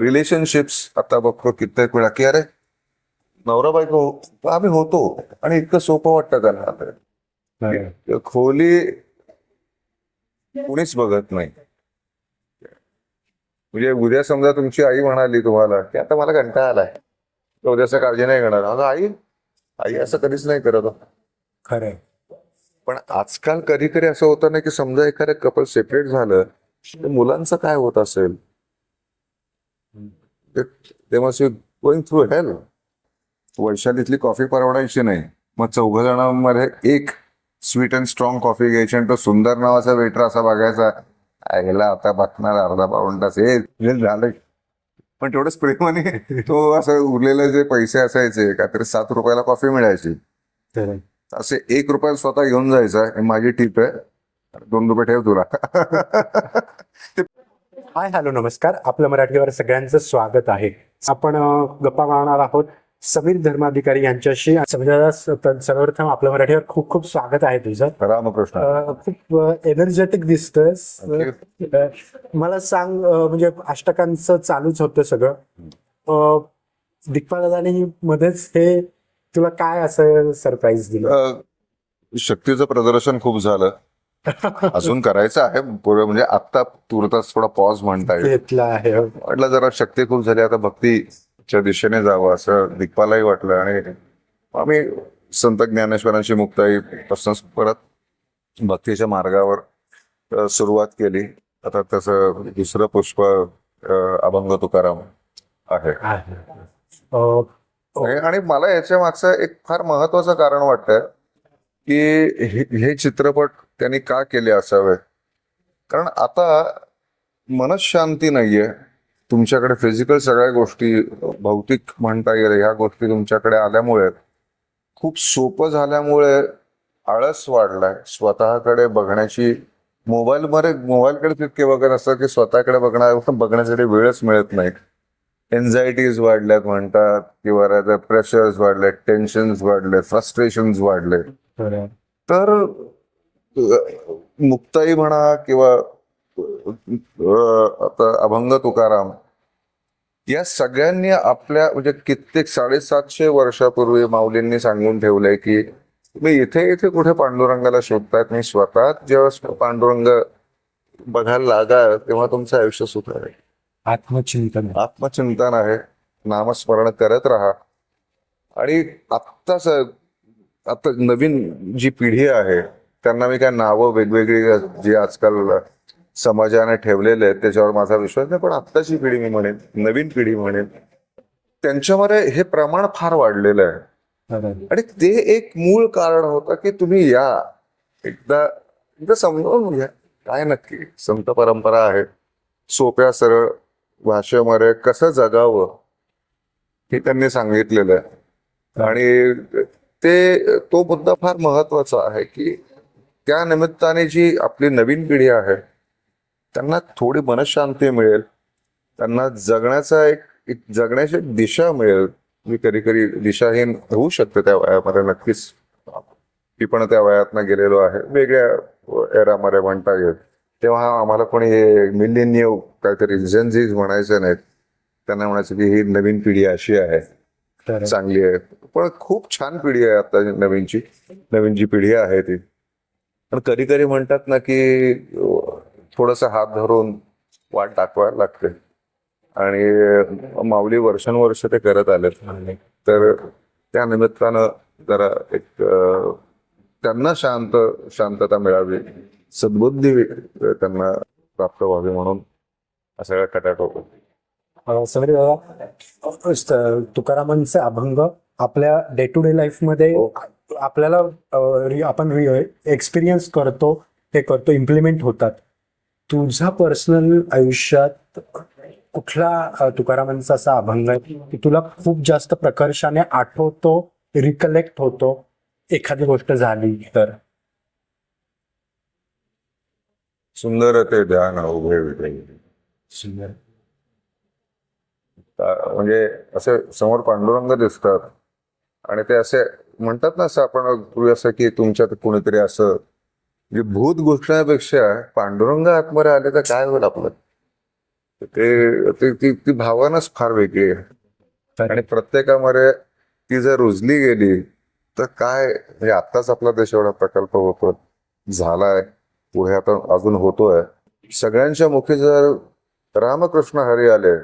Relationships आता बघतो कित्येक वेळा की अरे नवरा बायको आम्ही होतो आणि इतकं सोपं वाटतं त्यांना आता खोली कुणीच बघत नाही. म्हणजे उद्या समजा तुमची आई म्हणाली तुम्हाला की आता मला कंटाळा आलाय. उद्याचा काळजी नाही करणार अगं आई आई असं कधीच नाही करत हो. खरंय पण आजकाल कधी कधी असं होतं ना की समजा एखादं कपल सेपरेट झालं मुलांचं काय होत असेल? ते मस्ट गोइंग थ्रू हेल वैशालीतली कॉफी परवडायची नाही. मग चौघ जणांमध्ये एक स्वीट अँड स्ट्रॉंग कॉफी घ्यायची आणि तो सुंदर नावाचा वेटर असा बघायचा आईला आता बघणार अर्धा पाऊण तास. हे झालं पण तेवढंच प्रेमाने तो असं उरलेले जे पैसे असायचे काहीतरी सात रुपयाला कॉफी मिळायची. असे एक रुपया स्वतः घेऊन जायचा माझी टीप आहे. दोन रुपये ठेव तुला. हाय हॅलो नमस्कार. आपल्या मराठीवर सगळ्यांचं स्वागत आहे. आपण गप्पा मारणार आहोत. समीर धर्माधिकारी यांच्याशी. समीर सर्वप्रथम आपल्या मराठीवर खूप खूप स्वागत आहे तुझं. रामकृष्ण. खूप एनर्जेटिक दिसतोयस. अं, मला सांग म्हणजे अष्टकांचं चालूच होतं सगळं. अं, दिग्पाल आणि मध्येच हे तुला काय असं सरप्राईज दिलं? शक्तीचं प्रदर्शन खूप झालं. अजून करायचं आहे पुढे म्हणजे आता तुरताच थोडा पॉज म्हणता येईल. आहे. म्हटलं जरा शक्ती खूप झाली आता भक्तीच्या दिशेने जावं असं दिग्पालाही वाटलं. आणि आम्ही संत ज्ञानेश्वरांची मुक्ताई पासून परत भक्तीच्या मार्गावर सुरुवात केली. आता त्याचं दुसरं पुष्प अभंग तुकाराम आहे. आणि मला याच्या मागचं एक फार महत्वाचं कारण वाटतंय की हे चित्रपट त्यांनी का केले असावे? कारण आता मनशांती नाहीये. तुमच्याकडे फिजिकल सगळ्या गोष्टी भौतिक म्हणता येईल ह्या गोष्टी तुमच्याकडे आल्यामुळे खूप सोपं झाल्यामुळे आळस वाढलाय. स्वतःकडे बघण्याची मोबाईलमध्ये मोबाईलकडे तितके बघत असतात की स्वतःकडे बघणार बघण्यासाठी वेळच मिळत नाही. एन्झायटीज वाढल्यात म्हणतात किंवा प्रेशर्स वाढले टेन्शन्स वाढले फ्रस्ट्रेशन्स वाढले. तर मुक्ताई म्हणा किंवा आता अभंग तुकाराम या सगळ्यांनी आपल्या म्हणजे कित्येक साडेसातशे वर्षापूर्वी माऊलींनी सांगून ठेवलंय की तुम्ही इथे इथे कुठे पांडुरंगाला शोधतायत? मी स्वतः जेव्हा पांडुरंग बघायला लागा तेव्हा तुमचं आयुष्य सुधारेल आत्मचिंतन आत्मचिंतन आहे. नामस्मरण करत राहा. आणि आत्ताच आता नवीन जी पिढी आहे त्यांना मी काय नावं वेगवेगळी जी आजकाल समाजाने ठेवलेले आहेत त्याच्यावर माझा विश्वास नाही पण आत्ताची पिढी मी म्हणेन नवीन पिढी म्हणेन त्यांच्यामध्ये हे प्रमाण फार वाढलेलं आहे. आणि ते एक मूळ कारण होतं की तुम्ही या. एकदा एकदा समजावून घ्या. काय नक्की? संत परंपरा आहे सोप्या सरळ भाषेमध्ये कसं जगावं हे त्यांनी सांगितलेलं आहे. आणि ते तो मुद्दा फार महत्त्वाचा आहे की त्या निमित्ताने जी आपली नवीन पिढी आहे त्यांना थोडी मनशांती मिळेल. त्यांना जगण्याचा एक जगण्याची एक दिशा मिळेल. मी कधी कधी दिशाहीन होऊ शकते त्या वयामध्ये नक्कीच. मी पण त्या वयातनं गेलेलो आहे. वेगळ्या एरामध्ये म्हणता येईल. तेव्हा आम्हाला कोणी हे मिलेनियम काहीतरी जनजीज म्हणायचे नाहीत त्यांना म्हणायचं की ही नवीन पिढी अशी आहे. चांगली आहे. पण खूप छान पिढी आहे आता नवीनची. नवीन जी पिढी आहे ती. पण कधी कधी म्हणतात ना की थोडस हात धरून वाट दाखवायला लागते. आणि माऊली वर्षानुवर्ष ते करत आलेत. तर त्या निमित्तानं जरा एक त्यांना शांत शांतता मिळावी सद्बुद्धी त्यांना प्राप्त व्हावी म्हणून हा सगळा कटाट होतो. अं, समीर दादा अं, स- तुकारामांचे अभंग आपल्या डे टू डे लाईफमध्ये हो. आपल्याला आपण एक्सपिरियन्स करतो हे करतो इम्प्लिमेंट होतात. तुझ्या पर्सनल आयुष्यात कुठला तुकारामांचा असा अभंग आहे की तुला खूप जास्त प्रकर्षाने आठवतो रिकलेक्ट होतो एखादी गोष्ट झाली तर? सुंदर ते ध्यान उभे सुंदर. म्हणजे असे समोर पांडुरंग दिसतात. आणि ते असे म्हणतात ना असं आपण पूर्वी असं की तुमच्यात कोणीतरी असं म्हणजे भूत घुसण्यापेक्षा पांडुरंग आतमध्ये आले तर काय होईल आपलं? ते ते- ती भावनाच फार वेगळी आहे. आणि प्रत्येकामध्ये ती जर रुजली गेली तर काय म्हणजे आत्ताच आपला देश एवढा प्रकल्प होतो झालाय पुढे आता अजून होतोय. सगळ्यांच्या मुखी जर रामकृष्ण हरी आले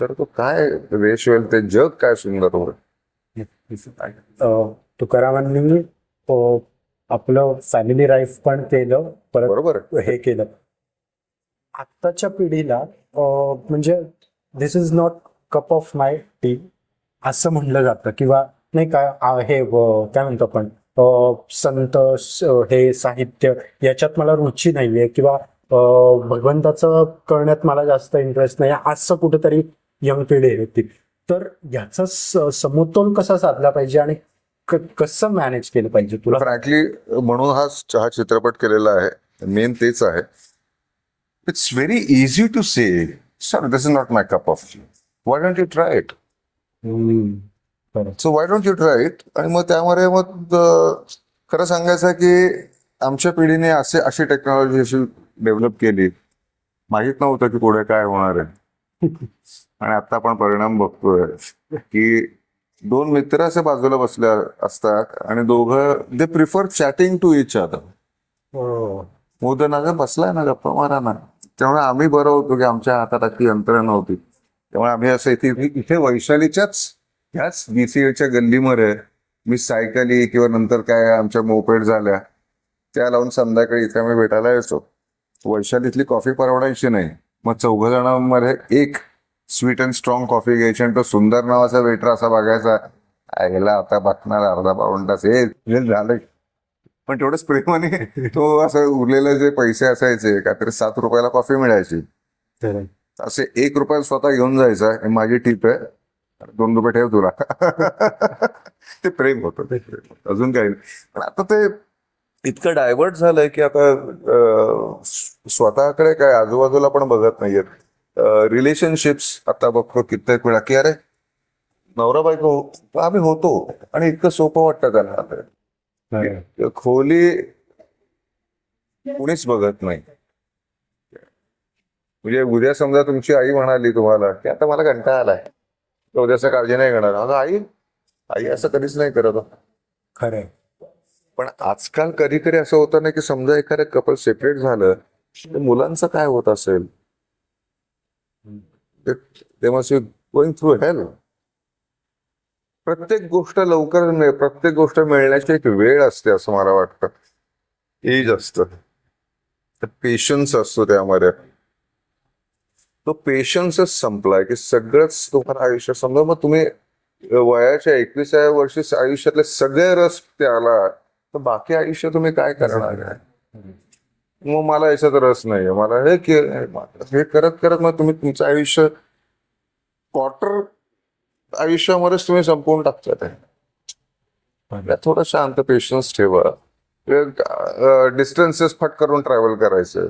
तर तो काय वेश होईल? ते जग काय सुंदर होईल? अं, तुकारामांनी अं, आपलं फॅमिली लाईफ पण केलं परत बरोबर? हे केलं. आत्ताच्या पिढीला अं, म्हणजे this is not cup of my tea असं म्हणलं जातं. किंवा नाही का आ, हे काय म्हणतो आपण अं, संत स- हे साहित्य याच्यात मला रुची नाहीये. किंवा अं, भगवंताचं करण्यात मला जास्त इंटरेस्ट नाही असं कुठेतरी यंग पिढी होती तर याचा समतोल कसा साधला पाहिजे आणि कसं मॅनेज केलं पाहिजे तुला? फ्रँकली म्हणून हा हा चित्रपट केलेला आहे. मेन तेच आहे. It's very easy to say sir this is not my cup of why don't you try it. So why don't you try it आणि मग त्यामध्ये मग खरं सांगायचं की आमच्या पिढीने असे अशी टेक्नॉलॉजी अशी डेव्हलप केली. माहीत नव्हतं की पुढे काय होणार आहे. आणि आता आपण परिणाम बघतोय की दोन मित्र असे बाजूला बसले असतात आणि दोघं they prefer chatting to each other. मोदन अगं बसलाय ना गप्पा मारा ना त्यामुळे आम्ही बरं होतो की आमच्या हातात अशी यंत्रणा नव्हती. त्यामुळे आम्ही असं इथे इथे वैशालीच्याच ह्याच बीसीएच्या गल्लीमध्ये मी सायकली किंवा नंतर काय आमच्या मोपेड झाल्या त्या लावून संध्याकाळी इथे आम्ही भेटायला यायचो वैशालीतली कॉफी परवडायची नाही. मग चौघ जणांमध्ये एक स्वीट अँड स्ट्रॉंग कॉफी घ्यायची आणि तो सुंदर नावाचा वेटर असा बघायचा आईला आता बघणार अर्धा पाऊण तास हे झालं पण तेवढंच प्रेमाने तो असं उरलेले जे पैसे असायचे काहीतरी सात रुपयाला कॉफी मिळायची. तर असे एक रुपया स्वतः घेऊन जायचा हे माझी टीप आहे दोन रुपये ठेव तुला. ते प्रेम होतं ते प्रेम. अजून काही नाही. पण आता ते इतकं डायव्हर्ट झालंय की आता स्वतःकडे काय आजूबाजूला पण बघत नाहीयेत. रिलेशनशिप्स आता बघतो कित्येक वेळा की अरे नवरा बायको आम्ही होतो आणि इतकं सोपं वाटतं त्यांना. आता. खोली कुणीच बघत नाही. म्हणजे उद्या समजा तुमची आई म्हणाली तुम्हाला की आता मला कंटाळा आलाय. तर उद्याचा काळजी नाही घेणार. अगं आई आई असं कधीच नाही करत हो. खरंय. पण आजकाल कधी कधी असं होतं ना की समजा एखादं कपल सेपरेट झालं मुलांचं काय होत असेल? ते मस्ट गोइंग थ्रू हेल प्रत्येक गोष्ट लवकर प्रत्येक गोष्ट मिळण्याची एक वेळ असते असं मला वाटतं. एज असत. पेशन्स असतो त्यामध्ये. तो पेशन्सच संपलाय की सगळंच तुम्हाला आयुष्य समजा मग तुम्ही वयाच्या एकविसाव्या वर्षी आयुष्यातले सगळे रस त्याला तर बाकी आयुष्य तुम्ही काय करणार? आहे मग मला याच्यात रस नाही मला हे के- हे करत करत मग तुम्ही तुमचं आयुष्य क्वार्टर आयुष्यामध्येच तुम्ही संपवून टाकता ते. आपल्या थोडं शांत पेशन्स ठेवा. डिस्टन्सेस फट करून ट्रॅव्हल करायचं.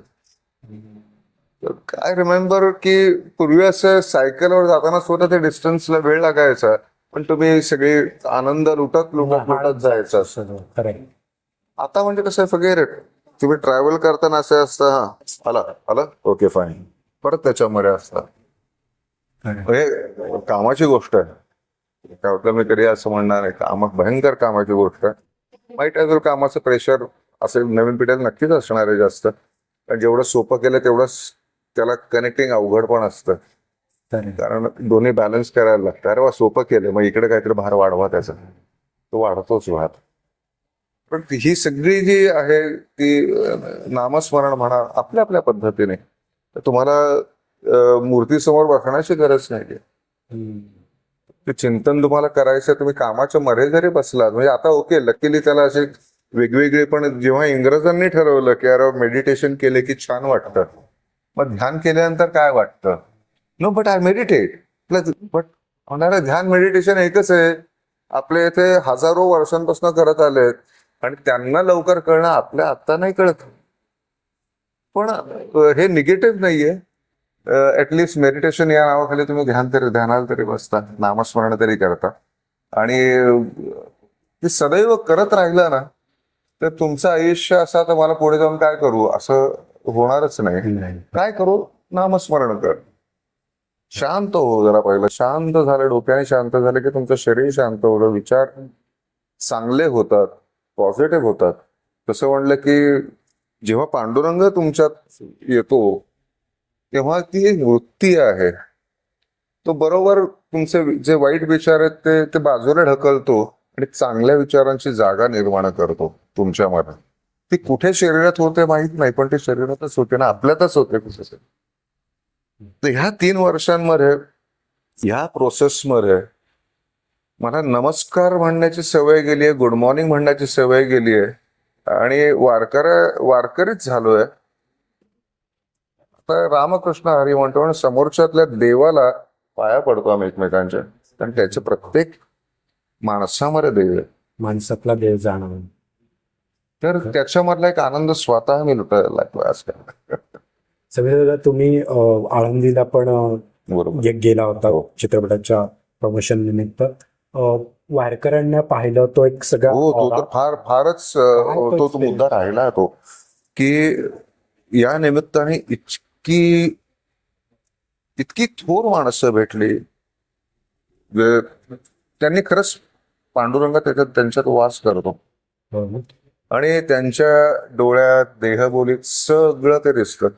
काय रिमेंबर की पूर्वी असं सायकलवर जाताना सुद्धा ते डिस्टन्सला वेळ लागायचा. पण तुम्ही सगळे आनंद लुटत लुटत लुटत जायचं. असं आता म्हणजे कसं आहे फगेर तुम्ही ट्रॅव्हल करताना असं असतं हा. आला आला? ओके फाईन परत त्याच्यामध्ये असतात म्हणजे कामाची गोष्ट आहे. काय होतं मी कधी असं म्हणणार आहे काम भयंकर कामाची गोष्ट आहे. माहीत आहे जर कामाचं प्रेशर असेल नवीन पिढीला नक्कीच असणार आहे जास्त. कारण जेवढं सोपं केलं तेवढंच त्याला कनेक्टिंग अवघड पण असतं. कारण दोन्ही बॅलन्स करायला लागतं. अरे वा सोपं केलं. मग इकडे काहीतरी भार वाढवा त्याचा. तो वाढतोच भार पण ही सगळी जी आहे ती नामस्मरण म्हणा आपल्या आपल्या पद्धतीने. तर तुम्हाला मूर्ती मूर्तीसमोर बसण्याची गरज नाही ते चिंतन तुम्हाला करायचं तुम्ही कामाच्या मध्ये जरी बसलात म्हणजे आता ओके लकीली त्याला असे वेगवेगळे पण जेव्हा इंग्रजांनी ठरवलं की अरे मेडिटेशन केले की छान वाटतं. मग ध्यान केल्यानंतर काय वाटतं? No but I meditate plus but होणारं ध्यान मेडिटेशन एकच आहे. आपले इथे हजारो वर्षांपासून करत आलेत. आणि त्यांना लवकर कळणं आपल्या आत्ता नाही कळत. पण हे निगेटिव्ह नाहीये. ऍटलिस्ट मेडिटेशन या नावाखाली तुम्ही ध्यान तरी ध्यानाला तरी बसता नामस्मरण तरी करता. आणि ते सदैव करत राहिलं ना तर तुमचं आयुष्य असं आता मला पुढे जाऊन काय करू? असं होणारच नाही. नाही. काय करू? नामस्मरण कर. शांत हो जरा पहिलं. शांत झालं डोक्याने शांत झालं की तुमचं शरीर शांत होतं विचार चांगले होतात. पॉझिटिव्ह होतात. तसं म्हणलं की जेव्हा पांडुरंग तुमच्यात येतो तेव्हा ती एक वृत्ती आहे. तो बरोबर तुमचे जे वाईट विचार आहेत ते ते बाजूला ढकलतो आणि चांगल्या विचारांची जागा निर्माण करतो तुमच्या मनात. ती कुठे शरीरात होते माहीत नाही पण ते शरीरातच होते ना आपल्यातच होते कुठे ह्या तीन वर्षांमध्ये ह्या प्रोसेसमध्ये मला नमस्कार म्हणण्याची सवय गेली आहे गुड मॉर्निंग म्हणण्याची सवय गेली आहे. आणि वारकऱ्या वारकरीच झालोय. आता रामकृष्ण हरी म्हणतो आणि समोरच्यातल्या देवाला पाया पडतो आम्ही एकमेकांच्या. कारण त्याचे प्रत्येक माणसामध्ये देव आहे. माणसातला देव जाणवून. तर त्याच्यामधला एक आनंद स्वतः मी लुटायला लागलो आजकाल सगळे तुम्ही आळंदीला पण गेला होता हो. चित्रपटाच्या प्रमोशन निमित्त. वारकऱ्यांना पाहिलं तो एक सगळा हो तो. तर फार फारच तो तो? मुद्दा राहिला तो की या निमित्ताने इतकी इतकी थोर माणसं भेटली त्यांनी खरंच पांडुरंग त्याच्यात त्यांच्यात वास करतो हो? आणि त्यांच्या डोळ्यात देहबोलीत सगळं ते दिसतं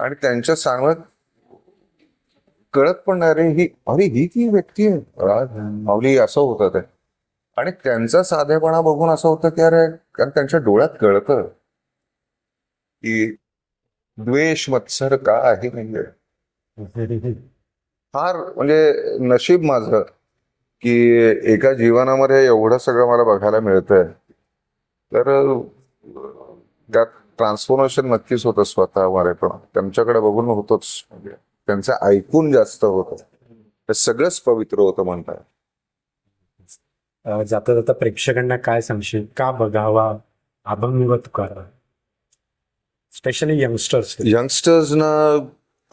आणि त्यांच्या सांगण्यात कळत पण नाही अरे ही अरे ही ती व्यक्ती आहे. माऊली असं होतं ते. आणि त्यांचा साधेपणा बघून असं होतं की अरे कारण त्यांच्या डोळ्यात कळतं की द्वेष मत्सर का आहे म्हणजे फार म्हणजे नशीब माझं की एका जीवनामध्ये एवढं सगळं मला बघायला मिळतंय. तर त्यात ट्रान्सफॉर्मेशन नक्कीच होतं स्वतःमध्ये पण. त्यांच्याकडे बघून होतोच. म्हणजे त्यांचं ऐकून जास्त होतं. ते सगळंच पवित्र होतं म्हणताय अं, जाता जाता प्रेक्षकांना काय सांगशील? का बघावा? अभंग तुकारा स्पेशली यंगस्टर्स यंगस्टर्सना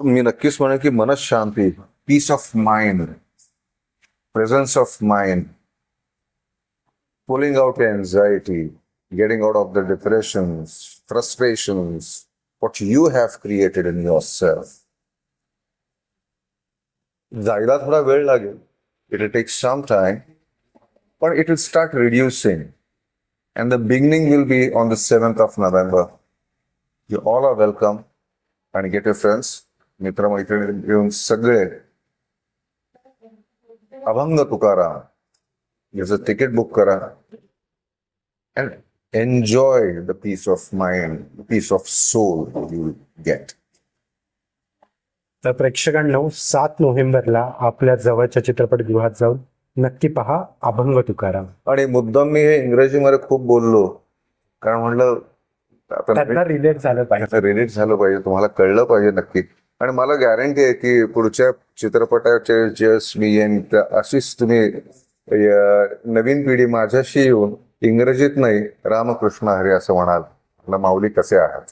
मी नक्कीच म्हणेन की मनशांती peace of mind presence of mind pulling out anxiety getting out of the depressions frustrations what you have created in yourself. जायला थोडा वेळ लागेल. It will take some time पण it will start reducing and the beginning will be on the seventh of November you all are welcome आणि get your friends मित्रमैत्रिणी घेऊन सगळे अभंग तुकाराम याचं तिकीट बुक करा and enjoy the peace of mind peace of soul you get तर प्रेक्षकांनो सात नोव्हेंबरला आपल्या जवळच्या चित्रपटगृहात जाऊन नक्की पहा अभंग तुकाराम. आणि मुद्दाम मी हे इंग्रजीमध्ये खूप बोललो. कारण म्हणलं त्यांना रिलेट झालं पाहिजे. रिलीज झालं पाहिजे तुम्हाला कळलं पाहिजे नक्की. आणि मला गॅरंटी आहे की पुढच्या चित्रपटाचे जस मी येईन. अशीच तुम्ही नवीन पिढी माझ्याशी येऊन इंग्रजीत नाही रामकृष्ण हरी असं म्हणाल. माऊली कसे आहात?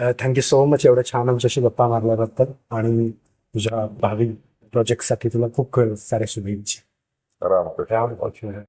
थँक्यू सो मच एवढं छान आमच्याशी गप्पा मारल्याबद्दल. आणि तुझ्या भावी प्रोजेक्टसाठी तुला खूप सारे शुभेच्छा. राम.